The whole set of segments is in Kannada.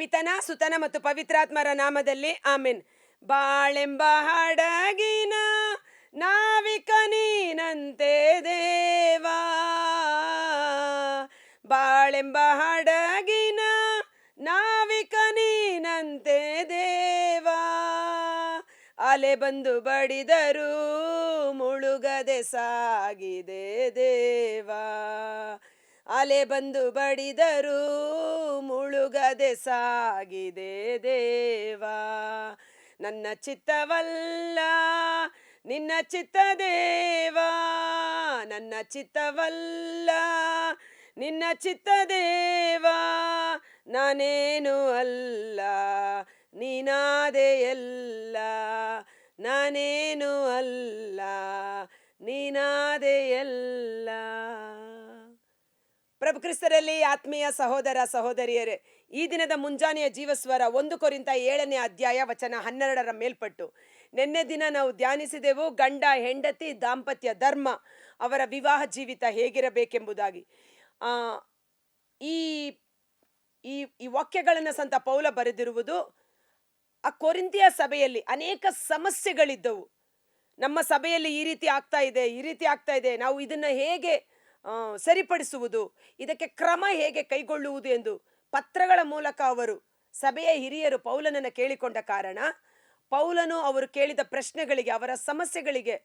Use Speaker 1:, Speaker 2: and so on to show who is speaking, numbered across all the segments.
Speaker 1: ಪಿತನ, ಸುತನ ಮತ್ತು ಪವಿತ್ರಾತ್ಮರ ನಾಮದಲ್ಲಿ ಆಮೆನ್. ಬಾಳೆಂಬ ಹಾಡಗಿನ ನಾವಿಕ ನೀನಂತೆ ದೇವಾ. ಬಾಳೆಂಬ ಹಡಗಿನ ನಾವಿಕ ನೀನಂತೆ ದೇವಾ. ಅಲೆ ಬಂದು ಬಡಿದರು ಮುಳುಗದೆ ಸಾಗಿದೆ ದೇವಾ. ಅಲೆ ಬಂದು ಬಡಿದರು ಮುಳುಗದೆ ಸಾಗಿದೆ ದೇವಾ. ನನ್ನ ಚಿತ್ತವಲ್ಲ, ನಿನ್ನ ಚಿತ್ತ ದೇವಾ. ನನ್ನ ಚಿತ್ತವಲ್ಲ, ನಿನ್ನ ಚಿತ್ತ ದೇವಾ. ನಾನೇನು ಅಲ್ಲ, ನೀನಾದೆ ಎಲ್ಲ. ನಾನೇನು ಅಲ್ಲ, ನೀನಾದೆ ಎಲ್ಲ. ಪ್ರಭು ಕ್ರಿಸ್ತರಲ್ಲಿ ಆತ್ಮೀಯ ಸಹೋದರ ಸಹೋದರಿಯರೇ, ಈ ದಿನದ ಮುಂಜಾನೆಯ ಜೀವಸ್ವರ ಒಂದು ಕೊರಿಂತ ಏಳನೇ ಅಧ್ಯಾಯ ವಚನ ಹನ್ನೆರಡರ ಮೇಲ್ಪಟ್ಟು, ನಿನ್ನೆ ದಿನ ನಾವು ಧ್ಯಾನಿಸಿದೆವು ಗಂಡ, ಹೆಂಡತಿ, ದಾಂಪತ್ಯ, ಧರ್ಮ, ಅವರ ವಿವಾಹ ಜೀವಿತ ಹೇಗಿರಬೇಕೆಂಬುದಾಗಿ. ಈ ಈ ಈ ವಾಕ್ಯಗಳನ್ನು ಸಂತ ಪೌಲ ಬರೆದಿರುವುದು ಆ ಕೊರಿಂತಿಯ ಸಭೆಯಲ್ಲಿ ಅನೇಕ ಸಮಸ್ಯೆಗಳಿದ್ದವು. ನಮ್ಮ ಸಭೆಯಲ್ಲಿ ಈ ರೀತಿ ಆಗ್ತಾ ಇದೆ, ಈ ರೀತಿ ಆಗ್ತಾ ಇದೆ, ನಾವು ಇದನ್ನ ಹೇಗೆ ಸರಿಪಡಿಸುವುದು. ಇದಕ್ಕೆ ಕ್ರಮ ಹೇಗೆ ಕೈಗೊಳ್ಳುವುದು ಎಂದು ಪತ್ರಗಳ ಮೂಲಕ ಅವರು ಸಭೆಯ ಹಿರಿಯರು ಪೌಲನನ್ನು ಕೇಳಿಕೊಂಡ ಕಾರಣ, ಪೌಲನು ಅವರು ಕೇಳಿದ ಪ್ರಶ್ನೆಗಳಿಗೆ, ಅವರ ಸಮಸ್ಯೆಗಳಿಗೆ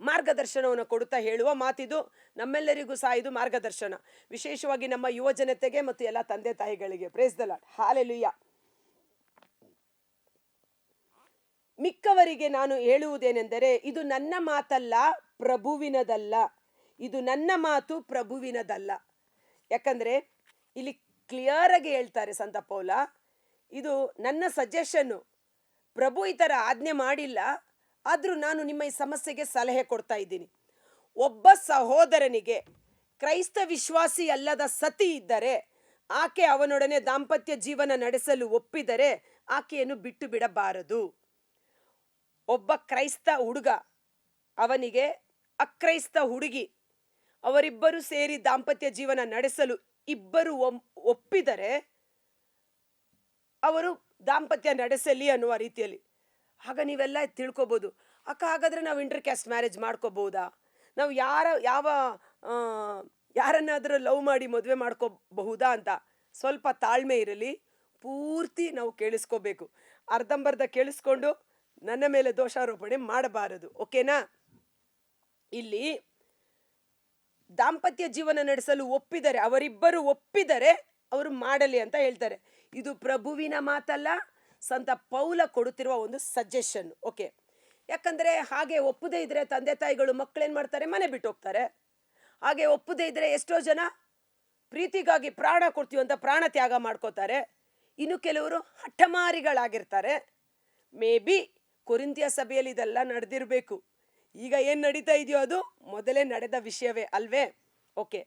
Speaker 1: ಮಾರ್ಗದರ್ಶನವನ್ನು ಕೊಡುತ್ತಾ ಹೇಳುವ ಮಾತಿದು ನಮ್ಮೆಲ್ಲರಿಗೂ ಸಹ ಇದು ಮಾರ್ಗದರ್ಶನ. ವಿಶೇಷವಾಗಿ ನಮ್ಮ ಯುವ ಜನತೆಗೆ ಮತ್ತು ಎಲ್ಲ ತಂದೆ ತಾಯಿಗಳಿಗೆ. ಪ್ರೇಸ್ ದ ಲಾರ್ಡ್ ಹಾಲೆಲುಯ್ಯ ಮಿಕ್ಕವರಿಗೆ ನಾನು ಹೇಳುವುದೇನೆಂದರೆ, ಇದು ನನ್ನ ಮಾತಲ್ಲ, ಪ್ರಭುವಿನದಲ್ಲ. ಇದು ನನ್ನ ಮಾತು ಪ್ರಭುವಿನದಲ್ಲ. ಯಾಕಂದ್ರೆ ಇಲ್ಲಿ ಕ್ಲಿಯರ್ ಆಗಿ ಹೇಳ್ತಾರೆ ಸಂತ ಪೌಲ, ಇದು ನನ್ನ ಸಜೆಷನ್ನು ಪ್ರಭು ಈ ಥರ ಆಜ್ಞೆ ಮಾಡಿಲ್ಲ, ಆದರೂ ನಾನು ನಿಮ್ಮ ಈ ಸಮಸ್ಯೆಗೆ ಸಲಹೆ ಕೊಡ್ತಾ ಇದ್ದೀನಿ. ಒಬ್ಬ ಸಹೋದರನಿಗೆ ಕ್ರೈಸ್ತ ವಿಶ್ವಾಸಿ ಅಲ್ಲದ ಸತಿ ಇದ್ದರೆ, ಆಕೆ ಅವನೊಡನೆ ದಾಂಪತ್ಯ ಜೀವನ ನಡೆಸಲು ಒಪ್ಪಿದರೆ ಆಕೆಯನ್ನು ಬಿಟ್ಟು ಬಿಡಬಾರದು. ಒಬ್ಬ ಕ್ರೈಸ್ತ ಹುಡುಗ, ಅವನಿಗೆ ಅಕ್ರೈಸ್ತ ಹುಡುಗಿ ಅವರಿಬ್ಬರು ಸೇರಿ ದಾಂಪತ್ಯ ಜೀವನ ನಡೆಸಲು ಇಬ್ಬರು ಒಪ್ಪಿದರೆ ಅವರು ದಾಂಪತ್ಯ ನಡೆಸಲಿ ಅನ್ನುವ ರೀತಿಯಲ್ಲಿ. ಆಗ ನೀವೆಲ್ಲ ತಿಳ್ಕೊಬೋದು. ಅಕ್ಕ, ಹಾಗಾದ್ರೆ ನಾವು ಇಂಟರ್ ಕ್ಯಾಸ್ಟ್ ಮ್ಯಾರೇಜ್ ಮಾಡ್ಕೋಬೋದಾ? ನಾವು ಯಾರ, ಯಾವ ಯಾರನ್ನಾದರೂ ಲವ್ ಮಾಡಿ ಮದುವೆ ಮಾಡ್ಕೋಬಹುದಾ ಅಂತ ಸ್ವಲ್ಪ ತಾಳ್ಮೆ ಇರಲಿ. ಪೂರ್ತಿ ನಾವು ಕೇಳಿಸ್ಕೋಬೇಕು. ಅರ್ಧಂಬರ್ಧ ಕೇಳಿಸ್ಕೊಂಡು ನನ್ನ ಮೇಲೆ ದೋಷಾರೋಪಣೆ ಮಾಡಬಾರದು. ಓಕೆನಾ? ಇಲ್ಲಿ ದಾಂಪತ್ಯ ಜೀವನ ನಡೆಸಲು ಒಪ್ಪಿದರೆ, ಅವರಿಬ್ಬರು ಒಪ್ಪಿದರೆ ಅವರು ಮಾಡಲಿ ಅಂತ ಹೇಳ್ತಾರೆ. ಇದು ಪ್ರಭುವಿನ ಮಾತಲ್ಲ, ಸಂತ ಪೌಲ ಕೊಡುತ್ತಿರುವ ಒಂದು ಸಜೆಷನ್ ಓಕೆ ಯಾಕಂದ್ರೆ ಹಾಗೆ ಒಪ್ಪದೇ ಇದ್ದರೆ ತಂದೆ ತಾಯಿಗಳು ಮಕ್ಕಳೇನು ಮಾಡ್ತಾರೆ, ಮನೆ ಬಿಟ್ಟು ಹೋಗ್ತಾರೆ. ಹಾಗೆ ಒಪ್ಪದೇ ಇದ್ದರೆ ಎಷ್ಟೋ ಜನ ಪ್ರೀತಿಗಾಗಿ ಪ್ರಾಣ ಕೊಡ್ತೀವಿ ಅಂತ ಪ್ರಾಣ ತ್ಯಾಗ ಮಾಡ್ಕೋತಾರೆ. ಇನ್ನು ಕೆಲವರು ಹಠಮಾರಿಗಳಾಗಿರ್ತಾರೆ. ಮೇ ಬಿ ಕೊರಿಂತಿಯ ಸಭೆಯಲ್ಲಿ ಇದೆಲ್ಲ ನಡೆದಿರಬೇಕು. ಈಗ ಏನು ನಡೀತಾ ಇದೆಯೋ ಅದು ಮೊದಲೇ ನಡೆದ ವಿಷಯವೇ ಅಲ್ವೇ? ಓಕೆ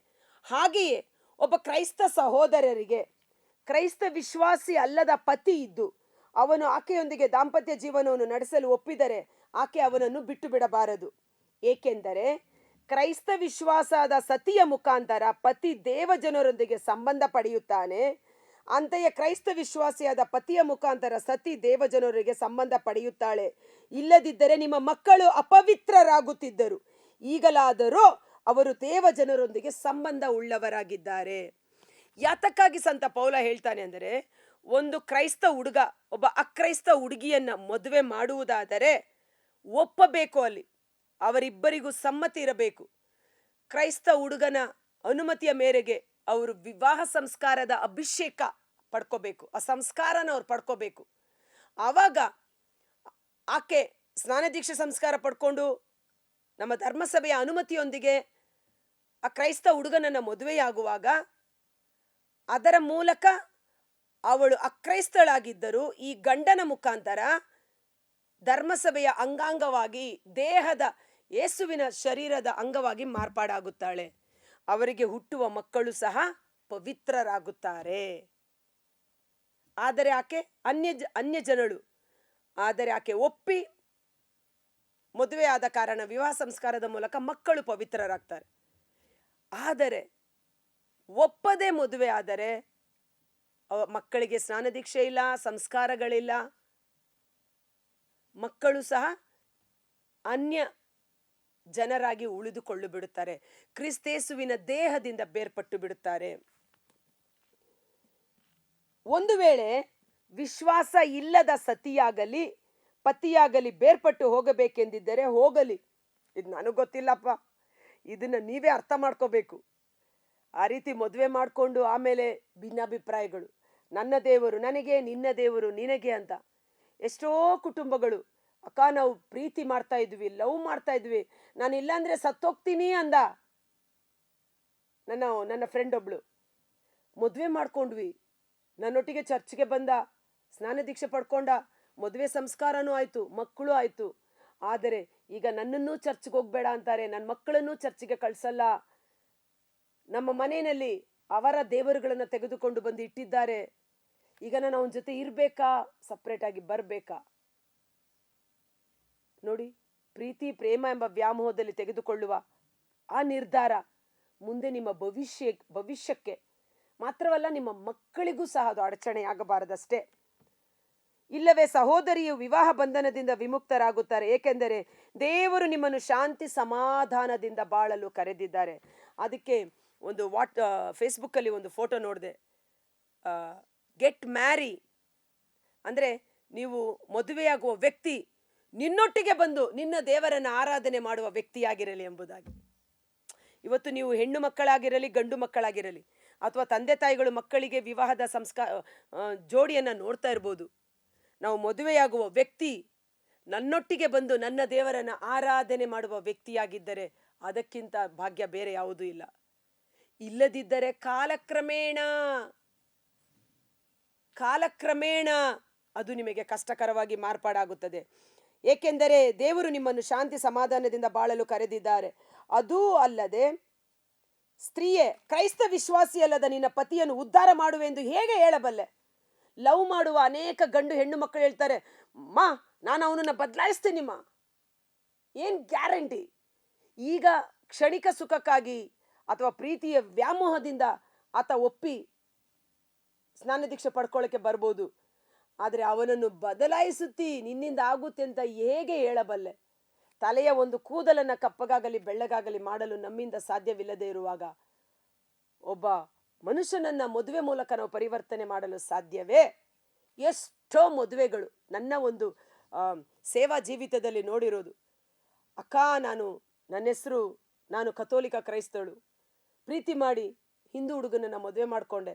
Speaker 1: ಹಾಗೆಯೇ ಒಬ್ಬ ಕ್ರೈಸ್ತ ಸಹೋದರರಿಗೆ ಕ್ರೈಸ್ತ ವಿಶ್ವಾಸಿ ಅಲ್ಲದ ಪತಿ ಇದ್ದು ಅವನು ಆಕೆಯೊಂದಿಗೆ ದಾಂಪತ್ಯ ಜೀವನವನ್ನು ನಡೆಸಲು ಒಪ್ಪಿದರೆ ಆಕೆ ಅವನನ್ನು ಬಿಟ್ಟು ಬಿಡಬಾರದು. ಏಕೆಂದರೆ ಕ್ರೈಸ್ತ ವಿಶ್ವಾಸದ ಸತಿಯ ಮುಖಾಂತರ ಪತಿ ದೇವಜನರೊಂದಿಗೆ ಸಂಬಂಧ ಪಡೆಯುತ್ತಾನೆ. ಅಂತೆಯೇ ಕ್ರೈಸ್ತ ವಿಶ್ವಾಸಿಯಾದ ಪತಿಯ ಮುಖಾಂತರ ಸತಿ ದೇವಜನರಿಗೆ ಸಂಬಂಧ ಪಡೆಯುತ್ತಾಳೆ. ಇಲ್ಲದಿದ್ದರೆ ನಿಮ್ಮ ಮಕ್ಕಳು ಅಪವಿತ್ರರಾಗುತ್ತಿದ್ದರು. ಈಗಲಾದರೂ ಅವರು ದೇವಜನರೊಂದಿಗೆ ಸಂಬಂಧ ಉಳ್ಳವರಾಗಿದ್ದಾರೆ. ಯಾತಕ್ಕಾಗಿ ಸಂತ ಪೌಲ ಹೇಳ್ತಾನೆ ಅಂದರೆ, ಒಂದು ಕ್ರೈಸ್ತ ಹುಡುಗ, ಒಬ್ಬ ಅಕ್ರೈಸ್ತ ಹುಡುಗಿಯನ್ನ ಮದುವೆ ಮಾಡುವುದಾದರೆ ಒಪ್ಪಬೇಕು ಅಲ್ಲಿ. ಅವರಿಬ್ಬರಿಗೂ ಸಮ್ಮತಿ ಇರಬೇಕು. ಕ್ರೈಸ್ತ ಹುಡುಗನ ಅನುಮತಿಯ ಮೇರೆಗೆ ಅವರು ವಿವಾಹ ಸಂಸ್ಕಾರದ ಅಭಿಷೇಕ ಪಡ್ಕೋಬೇಕು ಆ ಸಂಸ್ಕಾರನ ಅವ್ರು ಪಡ್ಕೋಬೇಕು. ಆವಾಗ ಆಕೆ ಸ್ನಾನದೀಕ್ಷೆ ಸಂಸ್ಕಾರ ಪಡ್ಕೊಂಡು ನಮ್ಮ ಧರ್ಮಸಭೆಯ ಅನುಮತಿಯೊಂದಿಗೆ ಆ ಕ್ರೈಸ್ತ ಹುಡುಗನನ್ನ ಮದುವೆಯಾಗುವಾಗ ಅದರ ಮೂಲಕ ಅವಳು ಅಕ್ರೈಸ್ತಳಾಗಿದ್ದರು ಈ ಗಂಡನ ಮುಖಾಂತರ ಧರ್ಮಸಭೆಯ ಅಂಗಾಂಗವಾಗಿ ದೇಹದ ಯೇಸುವಿನ ಶರೀರದ ಅಂಗವಾಗಿ ಮಾರ್ಪಾಡಾಗುತ್ತಾಳೆ. ಅವರಿಗೆ ಹುಟ್ಟುವ ಮಕ್ಕಳು ಸಹ ಪವಿತ್ರರಾಗುತ್ತಾರೆ. ಆದರೆ ಆಕೆ ಅನ್ಯ ಅನ್ಯ ಜನಳು. ಆದರೆ ಆಕೆ ಒಪ್ಪಿ ಮದುವೆ ಆದ ಕಾರಣ ವಿವಾಹ ಸಂಸ್ಕಾರದ ಮೂಲಕ ಮಕ್ಕಳು ಪವಿತ್ರರಾಗ್ತಾರೆ. ಆದರೆ ಒಪ್ಪದೆ ಮದುವೆ ಆದರೆ ಮಕ್ಕಳಿಗೆ ಸ್ನಾನ ದೀಕ್ಷೆ ಇಲ್ಲ, ಸಂಸ್ಕಾರಗಳಿಲ್ಲ. ಮಕ್ಕಳು ಸಹ ಅನ್ಯ ಜನರಾಗಿ ಉಳಿದುಕೊಳ್ಳು ಬಿಡುತ್ತಾರೆ ಕ್ರಿಸ್ತೇಸುವಿನ ದೇಹದಿಂದ ಬೇರ್ಪಟ್ಟು ಬಿಡುತ್ತಾರೆ ಒಂದು ವೇಳೆ ವಿಶ್ವಾಸ ಇಲ್ಲದ ಸತಿಯಾಗಲಿ, ಪತಿಯಾಗಲಿ ಬೇರ್ಪಟ್ಟು ಹೋಗಬೇಕೆಂದಿದ್ದರೆ ಹೋಗಲಿ. ಇದು ನನಗೆ ಗೊತ್ತಿಲ್ಲಪ್ಪ. ಇದನ್ನ ನೀವೇ ಅರ್ಥ ಮಾಡ್ಕೋಬೇಕು. ಆ ರೀತಿ ಮದುವೆ ಮಾಡಿಕೊಂಡು ಆಮೇಲೆ ಭಿನ್ನಾಭಿಪ್ರಾಯಗಳು. ನನ್ನ ದೇವರು ನನಗೆ, ನಿನ್ನ ದೇವರು ನಿನಗೆ ಅಂತ. ಎಷ್ಟೋ ಕುಟುಂಬಗಳು ಅಕ್ಕ ನಾವು ಪ್ರೀತಿ ಮಾಡ್ತಾ ಇದ್ವಿ, ಲವ್ ಮಾಡ್ತಾ ಇದ್ವಿ. ನಾನು ಇಲ್ಲಾಂದ್ರೆ ಸತ್ತೋಗ್ತೀನಿ ಅಂದ. ನನ್ನ ನನ್ನ ಫ್ರೆಂಡ್ ಒಬ್ಳು. ಮದುವೆ ಮಾಡ್ಕೊಂಡ್ವಿ. ನನ್ನೊಟ್ಟಿಗೆ ಚರ್ಚ್ಗೆ ಬಂದ. ಸ್ನಾನ ದೀಕ್ಷೆ ಪಡ್ಕೊಂಡ. ಮದುವೆ ಸಂಸ್ಕಾರನೂ ಆಯ್ತು, ಮಕ್ಕಳು ಆಯ್ತು. ಆದರೆ ಈಗ ನನ್ನನ್ನು ಚರ್ಚ್ಗೆ ಹೋಗ್ಬೇಡ ಅಂತಾರೆ ನನ್ನ ಮಕ್ಕಳನ್ನು ಚರ್ಚ್ಗೆ ಕಳ್ಸಲ್ಲ. ನಮ್ಮ ಮನೆಯಲ್ಲಿ ಅವರ ದೇವರುಗಳನ್ನ ತೆಗೆದುಕೊಂಡು ಬಂದು ಇಟ್ಟಿದ್ದಾರೆ. ಈಗ ನಾನು ಅವನ ಜೊತೆ ಇರ್ಬೇಕಾ? ಸಪ್ರೇಟ್ ಆಗಿ ಬರ್ಬೇಕಾ? ನೋಡಿ, ಪ್ರೀತಿ, ಪ್ರೇಮ ಎಂಬ ವ್ಯಾಮೋಹದಲ್ಲಿ ತೆಗೆದುಕೊಳ್ಳುವ ಆ ನಿರ್ಧಾರ ಮುಂದೆ ನಿಮ್ಮ ಭವಿಷ್ಯ, ಭವಿಷ್ಯಕ್ಕೆ ಮಾತ್ರವಲ್ಲ ನಿಮ್ಮ ಮಕ್ಕಳಿಗೂ ಸಹ ಅದು ಅಡಚಣೆಯಾಗಬಾರದಷ್ಟೇ. ಇಲ್ಲವೇ ಸಹೋದರಿಯು ವಿವಾಹ ಬಂಧನದಿಂದ ವಿಮುಕ್ತರಾಗುತ್ತಾರೆ, ಏಕೆಂದರೆ ದೇವರು ನಿಮ್ಮನ್ನು ಶಾಂತಿ ಸಮಾಧಾನದಿಂದ ಬಾಳಲು ಕರೆದಿದ್ದಾರೆ. ಅದಕ್ಕೆ ಒಂದು ವಾಟ್ ಫೇಸ್ಬುಕ್ಕಲ್ಲಿ ಒಂದು ಫೋಟೋ ನೋಡಿದೆ. Get marry. ಅಂದರೆ ನೀವು ಮದುವೆಯಾಗುವ ವ್ಯಕ್ತಿ ನಿನ್ನೊಟ್ಟಿಗೆ ಬಂದು ನಿನ್ನ ದೇವರನ್ನು ಆರಾಧನೆ ಮಾಡುವ ವ್ಯಕ್ತಿಯಾಗಿರಲಿ ಎಂಬುದಾಗಿ. ಇವತ್ತು ನೀವು ಹೆಣ್ಣು ಮಕ್ಕಳಾಗಿರಲಿ, ಗಂಡು ಮಕ್ಕಳಾಗಿರಲಿ, ಅಥವಾ ತಂದೆ ತಾಯಿಗಳು ಮಕ್ಕಳಿಗೆ ವಿವಾಹದ ಸಂಸ್ಕಾರ ಜೋಡಿಯನ್ನು ನೋಡ್ತಾ ಇರ್ಬೋದು. ನಾವು ಮದುವೆಯಾಗುವ ವ್ಯಕ್ತಿ ನನ್ನೊಟ್ಟಿಗೆ ಬಂದು ನನ್ನ ದೇವರನ್ನು ಆರಾಧನೆ ಮಾಡುವ ವ್ಯಕ್ತಿಯಾಗಿದ್ದರೆ ಅದಕ್ಕಿಂತ ಭಾಗ್ಯ ಬೇರೆ ಯಾವುದೂ ಇಲ್ಲ. ಇಲ್ಲದಿದ್ದರೆ ಕಾಲಕ್ರಮೇಣ ಕಾಲಕ್ರಮೇಣ ಅದು ನಿಮಗೆ ಕಷ್ಟಕರವಾಗಿ ಮಾರ್ಪಾಡಾಗುತ್ತದೆ. ಏಕೆಂದರೆ ದೇವರು ನಿಮ್ಮನ್ನು ಶಾಂತಿ ಸಮಾಧಾನದಿಂದ ಬಾಳಲು ಕರೆದಿದ್ದಾರೆ. ಅದೂ ಅಲ್ಲದೆ, ಸ್ತ್ರೀಯೇ, ಕ್ರೈಸ್ತ ವಿಶ್ವಾಸಿಯಲ್ಲದ ನಿನ್ನ ಪತಿಯನ್ನು ಉದ್ಧಾರ ಮಾಡುವೆಂದು ಹೇಗೆ ಹೇಳಬಲ್ಲೆ? ಲವ್ ಮಾಡುವ ಅನೇಕ ಗಂಡು ಹೆಣ್ಣು ಮಕ್ಕಳು ಹೇಳ್ತಾರೆ, ಮಾ, ನಾನು ಅವನನ್ನ ಬದಲಾಯಿಸ್ತೀನಿ ಮಾ. ಏನು ಗ್ಯಾರಂಟಿ? ಈಗ ಕ್ಷಣಿಕ ಸುಖಕ್ಕಾಗಿ ಅಥವಾ ಪ್ರೀತಿಯ ವ್ಯಾಮೋಹದಿಂದ ಆತ ಒಪ್ಪಿ ಸ್ನಾನ ದೀಕ್ಷೆ ಪಡ್ಕೊಳ್ಳೋಕೆ ಬರ್ಬೋದು. ಆದರೆ ಅವನನ್ನು ಬದಲಾಯಿಸುತ್ತಿ ನಿನ್ನಿಂದ ಆಗುತ್ತೆ ಅಂತ ಹೇಗೆ ಹೇಳಬಲ್ಲೆ? ತಲೆಯ ಒಂದು ಕೂದಲನ್ನು ಕಪ್ಪಗಾಗಲಿ ಬೆಳ್ಳಗಾಗಲಿ ಮಾಡಲು ನಮ್ಮಿಂದ ಸಾಧ್ಯವಿಲ್ಲದೆ ಇರುವಾಗ ಒಬ್ಬ ಮನುಷ್ಯನನ್ನ ಮದುವೆ ಮೂಲಕ ನಾವು ಪರಿವರ್ತನೆ ಮಾಡಲು ಸಾಧ್ಯವೇ? ಎಷ್ಟೋ ಮದುವೆಗಳು ನನ್ನ ಒಂದು ಸೇವಾ ಜೀವಿತದಲ್ಲಿ ನೋಡಿರೋದು. ಅಕ್ಕ, ನಾನು, ನನ್ನ ಹೆಸರು, ನಾನು ಕಥೋಲಿಕ ಕ್ರೈಸ್ತಳು. ಪ್ರೀತಿ ಮಾಡಿ ಹಿಂದೂ ಹುಡುಗನನ್ನ ಮದುವೆ ಮಾಡಿಕೊಂಡೆ.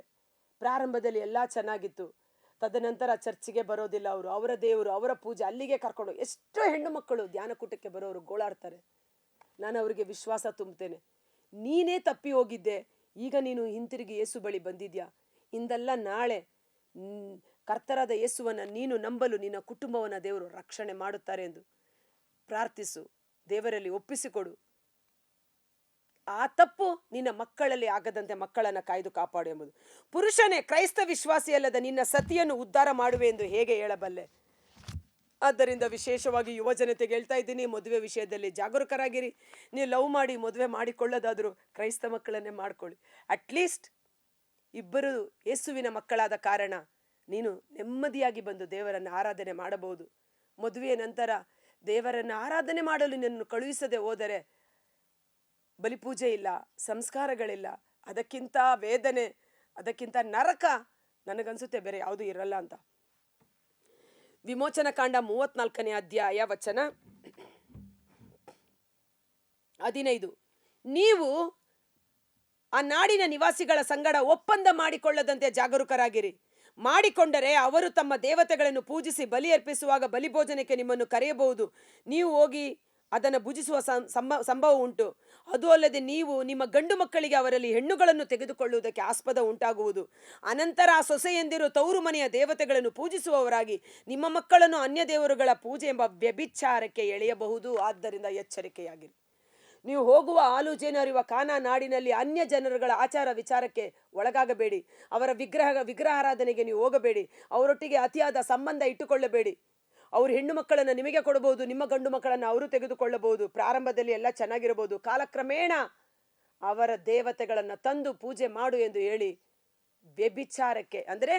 Speaker 1: ಪ್ರಾರಂಭದಲ್ಲಿ ಎಲ್ಲ ಚೆನ್ನಾಗಿತ್ತು. ತದನಂತರ ಚರ್ಚಿಗೆ ಬರೋದಿಲ್ಲ ಅವರು, ಅವರ ದೇವರು, ಅವರ ಪೂಜೆ, ಅಲ್ಲಿಗೆ ಕರ್ಕೊಂಡು ಎಷ್ಟೋ ಹೆಣ್ಣು ಮಕ್ಕಳು ಧ್ಯಾನಕೂಟಕ್ಕೆ ಬರೋರು ಗೋಳಾಡ್ತಾರೆ. ನಾನು ಅವರಿಗೆ ವಿಶ್ವಾಸ ತುಂಬ್ತೇನೆ ನೀನೇ ತಪ್ಪಿ ಹೋಗಿದ್ದೆ. ಈಗ ನೀನು ಹಿಂತಿರುಗಿ ಯೇಸು ಬಳಿ ಬಂದಿದ್ಯಾ? ಇಂದಲ್ಲ ನಾಳೆ ಕರ್ತರಾದ ಯೇಸುವನ್ನ ನೀನು ನಂಬಲು ನಿನ್ನ ಕುಟುಂಬವನ್ನ ದೇವರು ರಕ್ಷಣೆ ಮಾಡುತ್ತಾರೆ ಎಂದು ಪ್ರಾರ್ಥಿಸು. ದೇವರಲ್ಲಿ ಒಪ್ಪಿಸಿಕೊಡು. ಆ ತಪ್ಪು ನಿನ್ನ ಮಕ್ಕಳಲ್ಲಿ ಆಗದಂತೆ ಮಕ್ಕಳನ್ನ ಕಾಯ್ದು ಕಾಪಾಡು ಎಂಬುದು. ಪುರುಷನೇ, ಕ್ರೈಸ್ತ ವಿಶ್ವಾಸಿಯಲ್ಲದ ನಿನ್ನ ಸತಿಯನ್ನು ಉದ್ಧಾರ ಮಾಡುವೆ ಎಂದು ಹೇಗೆ ಹೇಳಬಲ್ಲೆ? ಆದ್ದರಿಂದ ವಿಶೇಷವಾಗಿ ಯುವ ಜನತೆಗೆ ಹೇಳ್ತಾ ಇದ್ದೀನಿ, ಮದುವೆ ವಿಷಯದಲ್ಲಿ ಜಾಗರೂಕರಾಗಿರಿ. ನೀವು ಲವ್ ಮಾಡಿ, ಮದುವೆ ಮಾಡಿಕೊಳ್ಳೋದಾದರೂ ಕ್ರೈಸ್ತ ಮಕ್ಕಳನ್ನೇ ಮಾಡ್ಕೊಳ್ಳಿ. ಅಟ್ಲೀಸ್ಟ್ ಇಬ್ಬರು ಯೇಸುವಿನ ಮಕ್ಕಳಾದ ಕಾರಣ ನೀನು ನೆಮ್ಮದಿಯಾಗಿ ಬಂದು ದೇವರನ್ನು ಆರಾಧನೆ ಮಾಡಬಹುದು. ಮದುವೆಯ ನಂತರ ದೇವರನ್ನು ಆರಾಧನೆ ಮಾಡಲು ನಿನ್ನನ್ನು ಕಳುಹಿಸದೆ ಹೋದರೆ ಬಲಿಪೂಜೆ ಇಲ್ಲ, ಸಂಸ್ಕಾರಗಳಿಲ್ಲ, ಅದಕ್ಕಿಂತ ವೇದನೆ, ಅದಕ್ಕಿಂತ ನರಕ ನನಗನ್ಸುತ್ತೆ, ಬೇರೆ ಯಾವುದು ಇರಲ್ಲ ಅಂತ. ವಿಮೋಚನ ಕಾಂಡ ಮೂವತ್ನಾಲ್ಕನೇ ಅಧ್ಯಾಯ ವಚನ. ಹದಿನೈದು. ನೀವು ಆ ನಾಡಿನ ನಿವಾಸಿಗಳ ಸಂಗಡ ಒಪ್ಪಂದ ಮಾಡಿಕೊಳ್ಳದಂತೆ ಜಾಗರೂಕರಾಗಿರಿ. ಮಾಡಿಕೊಂಡರೆ ಅವರು ತಮ್ಮ ದೇವತೆಗಳನ್ನು ಪೂಜಿಸಿ ಬಲಿ ಅರ್ಪಿಸುವಾಗ ಬಲಿಭೋಜನಕ್ಕೆ ನಿಮ್ಮನ್ನು ಕರೆಯಬಹುದು. ನೀವು ಹೋಗಿ ಅದನ್ನು ಭುಜಿಸುವ ಸಂಭವ ಉಂಟು. ಅದು ಅಲ್ಲದೆ ನೀವು ನಿಮ್ಮ ಗಂಡು ಮಕ್ಕಳಿಗೆ ಅವರಲ್ಲಿ ಹೆಣ್ಣುಗಳನ್ನು ತೆಗೆದುಕೊಳ್ಳುವುದಕ್ಕೆ ಆಸ್ಪದ ಉಂಟಾಗುವುದು. ಅನಂತರ ಆ ಸೊಸೆಯಂದಿರು ತೌರು ಮನೆಯ ದೇವತೆಗಳನ್ನು ಪೂಜಿಸುವವರಾಗಿ ನಿಮ್ಮ ಮಕ್ಕಳನ್ನು ಅನ್ಯ ದೇವರುಗಳ ಪೂಜೆ ಎಂಬ ವ್ಯಭಿಚಾರಕ್ಕೆ ಎಳೆಯಬಹುದು. ಆದ್ದರಿಂದ ಎಚ್ಚರಿಕೆಯಾಗಿರಿ. ನೀವು ಹೋಗುವ ಆಲೋಚನೆ ಅರಿವ ಕಾನಾ ನಾಡಿನಲ್ಲಿ ಅನ್ಯ ಜನರುಗಳ ಆಚಾರ ವಿಚಾರಕ್ಕೆ ಒಳಗಾಗಬೇಡಿ. ಅವರ ವಿಗ್ರಹ ವಿಗ್ರಹಾರಾಧನೆಗೆ ನೀವು ಹೋಗಬೇಡಿ. ಅವರೊಟ್ಟಿಗೆ ಅತಿಯಾದ ಸಂಬಂಧ ಇಟ್ಟುಕೊಳ್ಳಬೇಡಿ. ಅವ್ರ ಹೆಣ್ಣು ಮಕ್ಕಳನ್ನು ನಿಮಗೆ ಕೊಡಬಹುದು, ನಿಮ್ಮ ಗಂಡು ಮಕ್ಕಳನ್ನು ಅವರು ತೆಗೆದುಕೊಳ್ಳಬಹುದು, ಪ್ರಾರಂಭದಲ್ಲಿ ಎಲ್ಲ ಚೆನ್ನಾಗಿರಬಹುದು. ಕಾಲಕ್ರಮೇಣ ಅವರ ದೇವತೆಗಳನ್ನು ತಂದು ಪೂಜೆ ಮಾಡು ಎಂದು ಹೇಳಿ ವ್ಯಭಿಚಾರಕ್ಕೆ, ಅಂದರೆ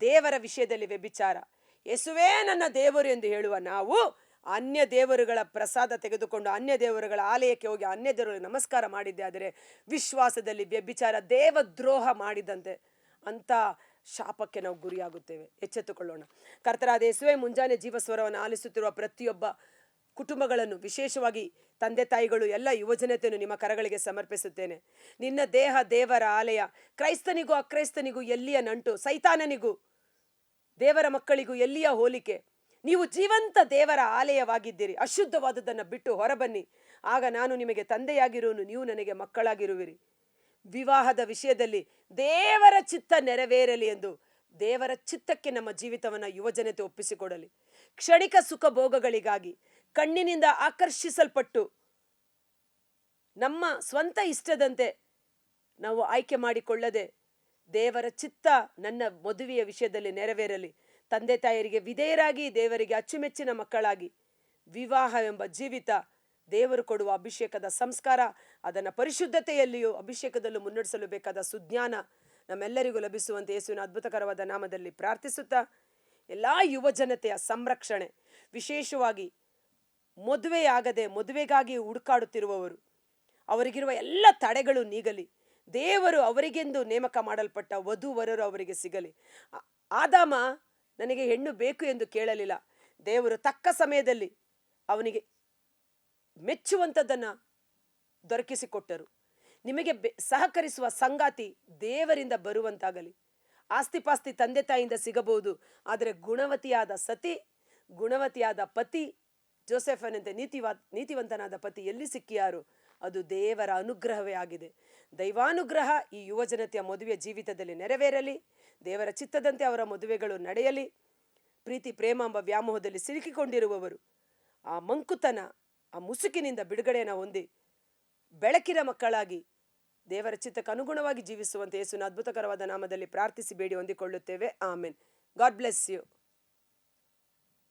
Speaker 1: ದೇವರ ವಿಷಯದಲ್ಲಿ ವ್ಯಭಿಚಾರ. ಯಸುವೇ ನನ್ನ ದೇವರು ಎಂದು ಹೇಳುವ ನಾವು ಅನ್ಯ ದೇವರುಗಳ ಪ್ರಸಾದ ತೆಗೆದುಕೊಂಡು ಅನ್ಯ ದೇವರುಗಳ ಆಲಯಕ್ಕೆ ಹೋಗಿ ಅನ್ಯ ದೇವರಿಗೆ ನಮಸ್ಕಾರ ಮಾಡಿದ್ದೆ ಆದರೆ ವಿಶ್ವಾಸದಲ್ಲಿ ವ್ಯಭಿಚಾರ, ದೇವದ್ರೋಹ ಮಾಡಿದಂತೆ ಅಂತ ಶಾಪಕ್ಕೆ ನಾವು ಗುರಿಯಾಗುತ್ತೇವೆ. ಎಚ್ಚೆತ್ತುಕೊಳ್ಳೋಣ. ಕರ್ತರಾದ ಯೇಸುವೆ, ಮುಂಜಾನೆ ಜೀವಸ್ವರವನ್ನು ಆಲಿಸುತ್ತಿರುವ ಪ್ರತಿಯೊಬ್ಬ ಕುಟುಂಬಗಳನ್ನು, ವಿಶೇಷವಾಗಿ ತಂದೆ ತಾಯಿಗಳು, ಎಲ್ಲ ಯುವಜನತೆಯನ್ನು ನಿಮ್ಮ ಕರಗಳಿಗೆ ಸಮರ್ಪಿಸುತ್ತೇನೆ. ನಿನ್ನ ದೇಹ, ದೇವರ ಆಲಯ, ಕ್ರೈಸ್ತನಿಗೂ ಅಕ್ರೈಸ್ತನಿಗೂ ಎಲ್ಲಿಯ ನಂಟು, ಸೈತಾನನಿಗೂ, ದೇವರ ಮಕ್ಕಳಿಗೂ ಎಲ್ಲಿಯ ಹೋಲಿಕೆ? ನೀವು ಜೀವಂತ ದೇವರ ಆಲಯವಾಗಿದ್ದೀರಿ. ಅಶುದ್ಧವಾದದ್ದನ್ನು ಬಿಟ್ಟು ಹೊರಬನ್ನಿ. ಆಗ ನಾನು ನಿಮಗೆ ತಂದೆಯಾಗಿರುವನು, ನೀವು ನನಗೆ ಮಕ್ಕಳಾಗಿರುವಿರಿ. ವಿವಾಹದ ವಿಷಯದಲ್ಲಿ ದೇವರ ಚಿತ್ತ ನೆರವೇರಲಿ ಎಂದು ದೇವರ ಚಿತ್ತಕ್ಕೆ ನಮ್ಮ ಜೀವಿತವನ್ನು ಯುವಜನತೆ ಒಪ್ಪಿಸಿಕೊಡಲಿ. ಕ್ಷಣಿಕ ಸುಖ ಭೋಗಗಳಿಗಾಗಿ ಕಣ್ಣಿನಿಂದ ಆಕರ್ಷಿಸಲ್ಪಟ್ಟು ನಮ್ಮ ಸ್ವಂತ ಇಷ್ಟದಂತೆ ನಾವು ಆಯ್ಕೆ ಮಾಡಿಕೊಳ್ಳದೆ ದೇವರ ಚಿತ್ತ ನನ್ನ ಮದುವೆಯ ವಿಷಯದಲ್ಲಿ ನೆರವೇರಲಿ. ತಂದೆ ತಾಯರಿಗೆ ವಿಧೇಯರಾಗಿ ದೇವರಿಗೆ ಅಚ್ಚುಮೆಚ್ಚಿನ ಮಕ್ಕಳಾಗಿ ವಿವಾಹ ಎಂಬ ಜೀವಿತ ದೇವರು ಕೊಡುವ ಅಭಿಷೇಕದ ಸಂಸ್ಕಾರ, ಅದನ್ನು ಪರಿಶುದ್ಧತೆಯಲ್ಲಿಯೂ ಅಭಿಷೇಕದಲ್ಲೂ ಮುನ್ನಡೆಸಲು ಬೇಕಾದ ಸುಜ್ಞಾನ ನಮ್ಮೆಲ್ಲರಿಗೂ ಲಭಿಸುವಂತೆ ಯೇಸುವಿನ ಅದ್ಭುತಕರವಾದ ನಾಮದಲ್ಲಿ ಪ್ರಾರ್ಥಿಸುತ್ತಾ, ಎಲ್ಲ ಯುವ ಜನತೆಯ ಸಂರಕ್ಷಣೆ, ವಿಶೇಷವಾಗಿ ಮದುವೆಯಾಗದೆ ಮದುವೆಗಾಗಿ ಹುಡುಕಾಡುತ್ತಿರುವವರು, ಅವರಿಗಿರುವ ಎಲ್ಲ ತಡೆಗಳು ನೀಗಲಿ. ದೇವರು ಅವರಿಗೆಂದು ನೇಮಕ ಮಾಡಲ್ಪಟ್ಟ ವಧುವರರು ಅವರಿಗೆ ಸಿಗಲಿ. ಆದಾಮ ನನಗೆ ಹೆಣ್ಣು ಬೇಕು ಎಂದು ಕೇಳಲಿಲ್ಲ. ದೇವರು ತಕ್ಕ ಸಮಯದಲ್ಲಿ ಅವನಿಗೆ ಮೆಚ್ಚುವಂಥದ್ದನ್ನು ದೊರಕಿಸಿಕೊಟ್ಟರು. ನಿಮಗೆ ಸಹಕರಿಸುವ ಸಂಗಾತಿ ದೇವರಿಂದ ಬರುವಂತಾಗಲಿ. ಆಸ್ತಿಪಾಸ್ತಿ ತಂದೆ ತಾಯಿಯಿಂದ ಸಿಗಬಹುದು, ಆದರೆ ಗುಣವತಿಯಾದ ಸತಿ, ಗುಣವತಿಯಾದ ಪತಿ, ಜೋಸೆಫನಂತೆ ನೀತಿವಾ ನೀತಿವಂತನಾದ ಪತಿ ಎಲ್ಲಿ ಸಿಕ್ಕಿಯಾರು? ಅದು ದೇವರ ಅನುಗ್ರಹವೇ ಆಗಿದೆ. ದೈವಾನುಗ್ರಹ ಈ ಯುವಜನತೆಯ ಮದುವೆ ಜೀವಿತದಲ್ಲಿ ನೆರವೇರಲಿ, ದೇವರ ಚಿತ್ತದಂತೆ ಅವರ ಮದುವೆಗಳು ನಡೆಯಲಿ, ಪ್ರೀತಿ, ಪ್ರೇಮ ಎಂಬ ವ್ಯಾಮೋಹದಲ್ಲಿ ಸಿಲುಕಿಕೊಂಡಿರುವವರು. ಆ ಮಂಕುತನ ಆ ಮುಸುಕಿನಿಂದ ಬಿಡುಗಡೆಯನ್ನು ಹೊಂದಿ ಬೆಳಕಿನ ಮಕ್ಕಳಾಗಿ ದೇವರ ಚಿತ್ತಕ್ಕೆ ಅನುಗುಣವಾಗಿ ಜೀವಿಸುವಂತೆ ಯೇಸುವಿನ ಅದ್ಭುತಕರವಾದ ನಾಮದಲ್ಲಿ ಪ್ರಾರ್ಥಿಸಿ, ಬೇಡಿ, ಹೊಂದಿಕೊಳ್ಳುತ್ತೇವೆ. ಆಮೇನ್. God bless you.